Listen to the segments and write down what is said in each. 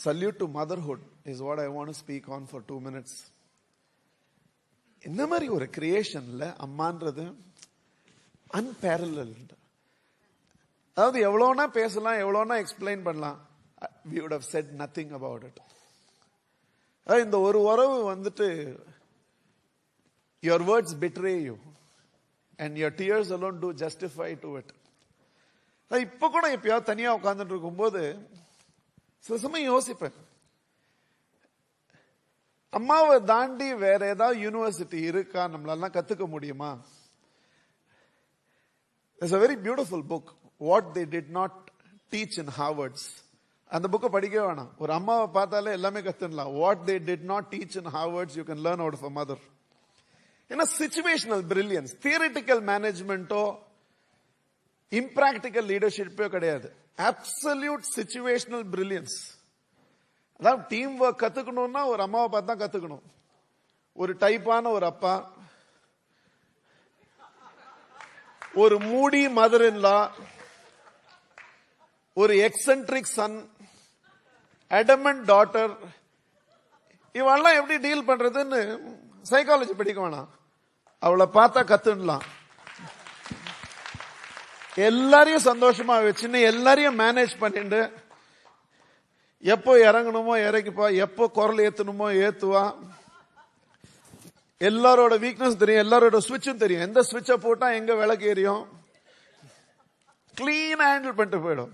Salute to motherhood is what I want speak on for two minutes இந்த மாதிரி ஒரு கிரியேஷன்ல அம்மான்றது அன்பேரல் அதாவது எவ்வளோனா பேசலாம் எவ்வளோனா எக்ஸ்பிளைன் பண்ணலாம் we would have said nothing about it இந்த ஒரு உறவு வந்துட்டு your words betray you and your tears alone to justify to it இப்போ கூட எப்பயாவது தனியாக உட்காந்துட்டு இருக்கும்போது சில சமயம் யோசிப்பேன். அம்மாவை தாண்டி வேற ஏதாவது யூனிவர்சிட்டி இருக்கா? நம்மளால கத்துக்க முடியுமா? It's a very beautiful book what they did not teach in Harvards அந்த புக்கை படிக்க வேணாம். ஒரு அம்மாவை பார்த்தாலே எல்லாமே கத்துடலாம். What they did not teach in Harvards you can learn out for mother ஏன்னா சிச்சுவேஷனல் பிரில்லியன்ஸ் தியரிட்டிக்கல் மேனேஜ்மெண்ட்டோ இம்ப்ராக்டிக்கல் லீடர்ஷிப்போ கிடையாது. அப்சல்யூட் சிச்சுவேஷனல் பிரில்லியன்ஸ் அதான் டீம் ஒர்க் கத்துக்கணும்னா ஒரு அம்மாவை பார்த்து தான் கத்துக்கணும். ஒரு டைப்பான ஒரு அப்பா. ஒரு மூடி மதர் இன்லா ஒரு எக்ஸென்ட்ரிக் சன் அடமண்ட் டாட்டர் இவெல்லாம் எப்படி டீல் பண்றதுன்னு சைக்காலஜி படிக்க வேணாம். அவளை பார்த்தா கத்துடலாம். எல்லாரையும் சந்தோஷமா வச்சுன்னு எல்லாரையும் மேனேஜ் பண்ணிட்டு எப்போ இறங்கணுமோ இறக்கிப்பா எப்போ குரல் ஏத்தணுமோ ஏத்துவா. எல்லாரோட வீக்னஸ் தெரியும் எல்லாரோட சுவிட்சும் தெரியும். எந்த சுவிட்சை போட்டா எங்க விளக்கு எரியும்? கிளீன் ஹேண்டில் பண்ணிட்டு போயிடும்.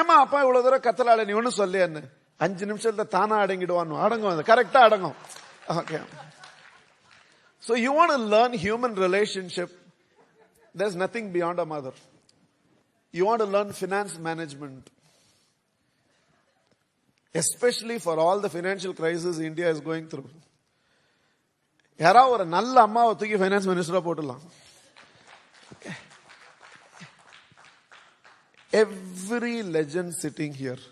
ஏமா அப்பா இவ்வளவு தூரம் கத்தலாள நீ ஒன்னும் சொல்லியான்னு? அஞ்சு நிமிஷத்துல தானா அடங்கிடுவான்னு. அடங்கும் கரெக்டா அடங்கும். Okay so you want learn human relationship. There's nothing beyond a mother. You want to learn finance management. Especially for all the financial crisis India is going through. யாராவது ஒரு நல்ல அம்மாவை தூக்கி ஃபைனான்ஸ் மினிஸ்டரா போட்டுடலாம் every legend sitting here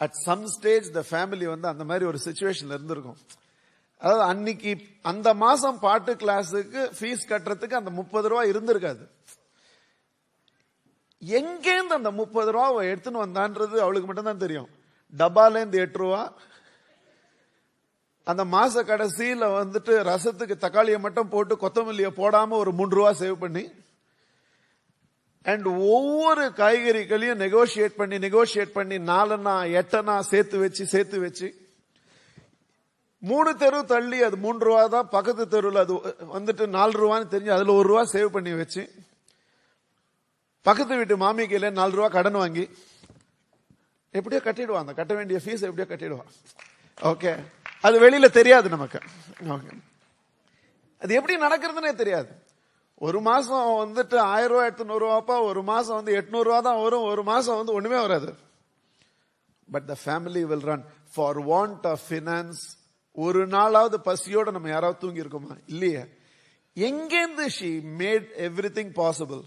at some stage the family வந்து அந்த மாதிரி ஒரு சுச்சுவேஷன்ல இருந்திருக்கும் அதாவது அன்னைக்கு அந்த மாசம் பாட்டு கிளாஸுக்கு ஃபீஸ் கட்டுறதுக்கு அந்த முப்பது ரூபா இருந்திருக்காது. எங்கேருந்து அந்த முப்பது ரூபா அவன் எடுத்துன்னு வந்தான்றது அவளுக்கு மட்டும்தான் தெரியும். டப்பாலேருந்து எட்டு ரூபா. அந்த மாச கடைசியில வந்துட்டு ரசத்துக்கு தக்காளியை மட்டும் போட்டு கொத்தமல்லியை போடாம ஒரு மூன்று ரூபா சேவ் பண்ணி அண்ட் ஒவ்வொரு காய்கறிகளையும் நெகோசியேட் பண்ணி நெகோசியேட் பண்ணி நாலனா எட்டனா சேர்த்து வச்சு சேர்த்து வச்சு மூணு தெரு தள்ளி அது மூன்று ரூபா தான் பக்கத்து தெருவில் அது வந்துட்டு நாலு ரூபான்னு தெரிஞ்சு அதுல ஒரு ரூபா சேவ் பண்ணி வச்சு பக்கத்து வீட்டு மாமி நாலு ரூபா கடன் வாங்கி எப்படியோ கட்டிடுவான் அந்த கட்ட வேண்டிய ஃபீஸ் எப்படியோ கட்டிடுவான். ஓகே அது வெளியில தெரியாது நமக்கு. ஓகே அது எப்படி நடக்கிறதுனே தெரியாது. ஒரு மாசம் வந்துட்டு ஆயிரம் ரூபாய் எட்நூறு ரூபாப்பா ஒரு மாசம் வந்து எட்நூறு ரூபா தான் வரும் ஒரு மாசம் வந்து ஒண்ணுமே வராது. But the family will run for want of finance ஒரு நாளாவது பசியோட நம்ம யாராவது தூங்கி இருக்கோமா இல்லையே. எங்கேருந்து she made everything possible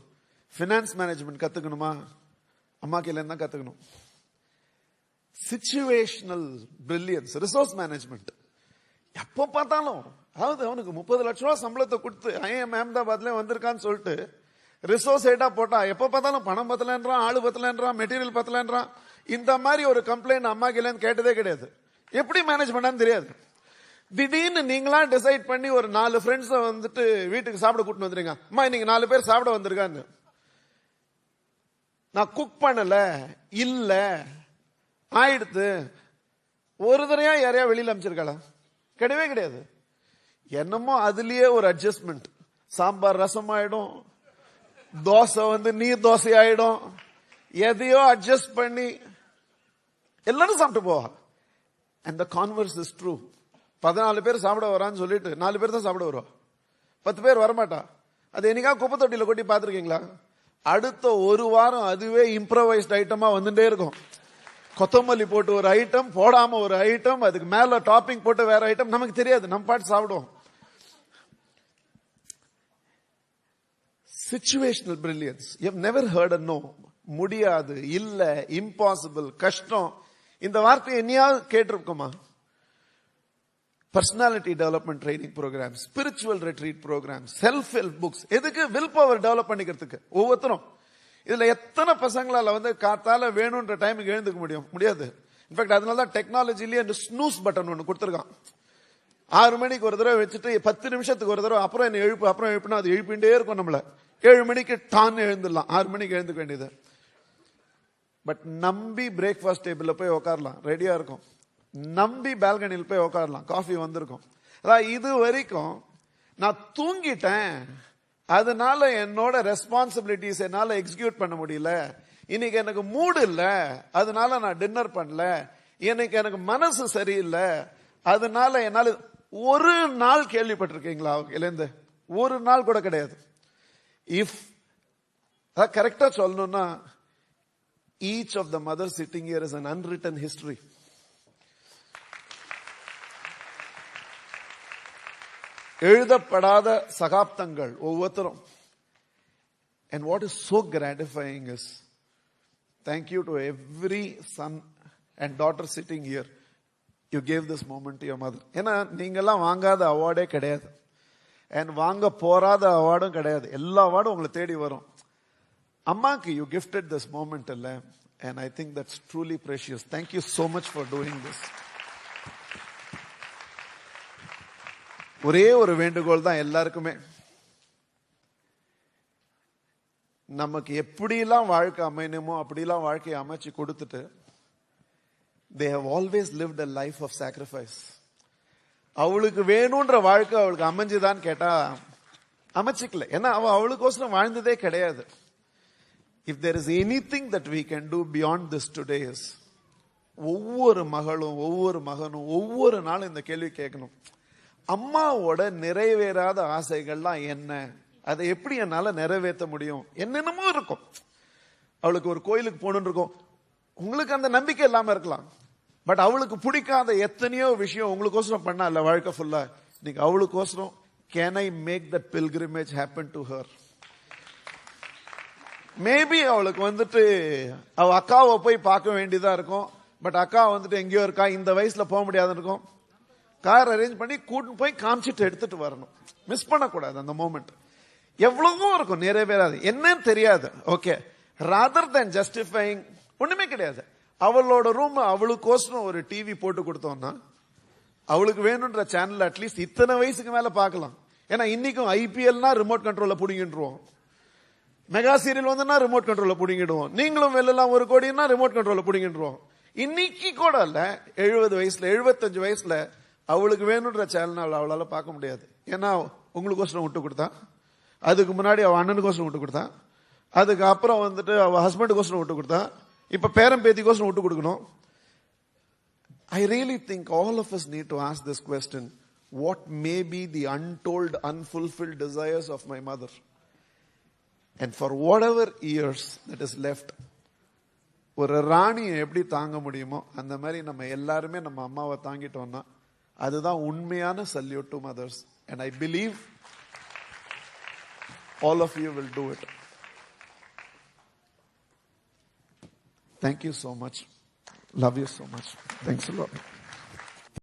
finance management கத்துக்கணுமா? அம்மா கையில தான் கத்துக்கணும். சிச்சுவேஷனல் பிரில்லியன்ஸ் ரிசோர்ஸ் மேனேஜ்மெண்ட் எப்போ பார்த்தாலும் அதாவது அவனுக்கு முப்பது லட்ச ரூபா சம்பளத்தை கொடுத்து ஐஎம் அஹமதாபாத்ல வந்திருக்கான்னு சொல்லிட்டு ரிசோர்ஸ் ஹெட்டா போட்டா எப்ப பார்த்தாலும் பணம் பத்தலன்றான் ஆளு பத்தலன்றான் மெட்டீரியல் பத்தலன்றான். இந்த மாதிரி ஒரு கம்ப்ளைண்ட் அம்மா கிலன்னு கேட்டதே கிடையாது. எப்படி மேனேஜ் பண்ணான்னு தெரியாது. திடீர்னு நீங்களா டிசைட் பண்ணி ஒரு நாலு ஃப்ரெண்ட்ஸ் வந்துட்டு வீட்டுக்கு சாப்பிட கூட்டின்னு வந்துருங்க அம்மா இன்னைக்கு நாலு பேர் சாப்பிட வந்திருக்கான்னு. நான் குக் பண்ணல இல்ல ஆயிடுத்து. ஒரு தடையா யாரையா வெளியில அமைச்சிருக்காளா கிடையவே கிடையாது. என்னமோ அதுலயே ஒரு அட்ஜஸ்ட்மெண்ட் சாம்பார் ரசம் ஆயிடும் தோசை வந்து நீர் தோசை ஆயிடும் எதையோ அட்ஜஸ்ட் பண்ணி எல்லாரும் சாப்பிட்டு போவா and the converse is true பதினாலு பேர் சாப்பிட வரான்னு சொல்லிட்டு நாலு பேர் தான் சாப்பிட வருவா பத்து பேர் வரமாட்டா? அது என்னைக்கா குப்பை தொட்டியில் கொட்டி பார்த்துருக்கீங்களா? அடுத்த ஒரு வாரம் அதுவே இம்ப்ரவைஸ்ட் ஐட்டமாக வந்துட்டே இருக்கும். கொத்தமல்லி போட்டு ஒரு ஐட்டம் போடாம ஒரு ஐட்டம் அதுக்கு மேல டாப்பிங் போட்டு வேற ஐட்டம் நமக்கு தெரியாது. நம்ம பாட்டு சாப்பிடுவோம். Situational brilliance you never heard a no முடியாது இல்ல இம்பாசிபிள் கஷ்டம். இந்த வார்த்தையை என்னையாவது கேட்டிருக்கோமா? Personality development training program spiritual retreat program self help books எதுக்கு? வில் பவர் டெவலப் பண்ணிக்கிறதுக்கு. ஒவ்வொருத்தரும். இதுல எத்தனை பசங்களால வந்து காத்தால வேணும்ன்ற டைமுக்கு எழுந்துக்க முடியும்? முடியாது. இன்ஃபேக்ட் அதனால தான் டெக்னாலஜிலேயே அந்த ஸ்னூஸ் பட்டன் ஒன்று கொடுத்துருக்கான். ஆறு மணிக்கு ஒரு தடவை வச்சுட்டு பத்து நிமிஷத்துக்கு ஒரு தடவை அப்புறம் என்ன எழுப்பு அப்புறம் எழுப்புனா அது எழுப்பிண்டே இருக்கும் நம்மள. ஏழு மணிக்கு டான் எழுந்துடலாம் ஆறு மணிக்கு எழுந்துக்க வேண்டியது. பட் நம்பி பிரேக்ஃபாஸ்ட் டேபிளில் போய் உட்காரலாம் ரெடியாக இருக்கும். நம்பி பால்கனியில் போய் உட்காரலாம் காஃபி வந்திருக்கும். அதான் இது வரைக்கும் நான் தூங்கிட்டேன். அதனால என்னோட ரெஸ்பான்சிபிலிட்டிஸ் என்னால் எக்ஸிக்யூட் பண்ண முடியல. இன்னைக்கு எனக்கு மூடு இல்லை. அதனால நான் டின்னர் பண்ணல. இன்னைக்கு எனக்கு மனசு சரியில்லை. அதனால என்னால் ஒரு நாள் கேள்விப்பட்டிருக்கீங்களா? இருந்து ஒரு நாள் கூட கிடையாது. இஃப் அதான் கரெக்டா சொல்லணும்னா each of the mother sitting here is an unwritten history எழுதப்படாத சகாப்தங்கள் ஒவ்வொருத்தரும். And what is so gratifying is thank you to every son and daughter sitting here you gave this moment your mother ஏன்னா நீங்கெல்லாம் வாங்காத அவார்டே கிடையாது. And வாங்க போறாத அவார்டும் கிடையாது. எல்லா அவார்டும் உங்களை தேடி வரும். அம்மாக்கு யூ கிஃப்டட் திஸ் மூமெண்ட் இல்லை. And I think that's truly precious thank you so much for doing this ஒரே ஒரு வேண்டுகோள் தான் எல்லாருக்குமே. நமக்கு எப்படிலாம் வாழ்க்கை அமையணுமோ அப்படிலாம் வாழ்க்கையை அமைச்சு கொடுத்துட்டு they have always lived a life of sacrifice அவளுக்கு வேணுன்ற வாழ்க்கை அவளுக்கு அமைஞ்சுதான்னு கேட்டா அமைச்சிக்கல. ஏன்னா அவள் அவளுக்கோசரம் வாழ்ந்ததே கிடையாது. If there is anything that we can do beyond this today is ஒவ்வொரு மகளும் ஒவ்வொரு மகனும் ஒவ்வொரு நாளும் இந்த கேள்வி கேட்கணும். அம்மாவோட நிறைவேறாத ஆசைகள்லாம் என்ன? அதை எப்படி என்னால நிறைவேற்ற முடியும்? என்னென்னமோ இருக்கும். அவளுக்கு ஒரு கோயிலுக்கு போகணும்னு இருக்கும். உங்களுக்கு அந்த நம்பிக்கை இல்லாம இருக்கலாம். பட் அவளுக்கு பிடிக்காத எத்தனையோ விஷயம் உங்களுக்கோசரம் பண்ணா இல்ல வாழ்க்கை ஃபுல்லா இன்னைக்கு அவளுக்கோசரம் can I make that pilgrimage happen to her maybe அவளுக்கு வந்துட்டு அவ அக்காவை போய் பார்க்க வேண்டியதா இருக்கும். பட் அக்கா வந்துட்டு எங்கேயோ இருக்கா? இந்த வயசுல போக முடியாதுன்னு இருக்கும். கார் அரேஞ்ச் பண்ணி கூட்டின்னு போய் காமிச்சிட்டு எடுத்துட்டு வரணும். மிஸ் பண்ணக்கூடாது அந்த மூமெண்ட் எவ்வளவோ இருக்கும் நிறைவேறாது என்னன்னு தெரியாது. ஓகே ராதர் தென் ஜஸ்டிஃபைங் ஒண்ணுமே கிடையாது. அவளோட ரூம் அவளுக்கோசரம் ஒரு டிவி போட்டு கொடுத்தோம்னா அவளுக்கு வேணுன்ற சேனல் அட்லீஸ்ட் இத்தனை வயசுக்கு மேல பார்க்கலாம். ஏன்னா இன்னைக்கும் ஐபிஎல்னா ரிமோட் கண்ட்ரோல புடிங்கிட்டுருவோம் மெகா சீரியல் வந்துன்னா ரிமோட் கண்ட்ரோல பிடிங்கிடுவோம். நீங்களும் வெளிலாம் ஒரு கோடினா ரிமோட் கண்ட்ரோல புடிங்கிடுவோம். இன்னைக்கு கூட இல்ல எழுபது வயசுல எழுபத்தஞ்சு வயசுல அவளுக்கு வேணுன்ற சேனல் அவளால் பார்க்க முடியாது. ஏன்னா உங்களுக்கோசரம் விட்டு கொடுத்தான் அதுக்கு முன்னாடி அவள் அண்ணனுக்கோசரம் விட்டு கொடுத்தான் அதுக்கு அப்புறம் வந்துட்டு அவள் ஹஸ்பண்டுக்கோசரம் விட்டு கொடுத்தா இப்போ பேரன் பேத்திக்கோசரம் விட்டு கொடுக்கணும். I really think all of us need to ask this question what may be the untold untold, desires of my mother and for whatever years that is left ஒரு ராணியை எப்படி தாங்க முடியுமோ அந்த மாதிரி நம்ம எல்லாருமே நம்ம அம்மாவை தாங்கிட்டோம்னா அதுதான் உண்மையான salute to mothers and I believe all of you will do it thank you so much love you so much thanks lot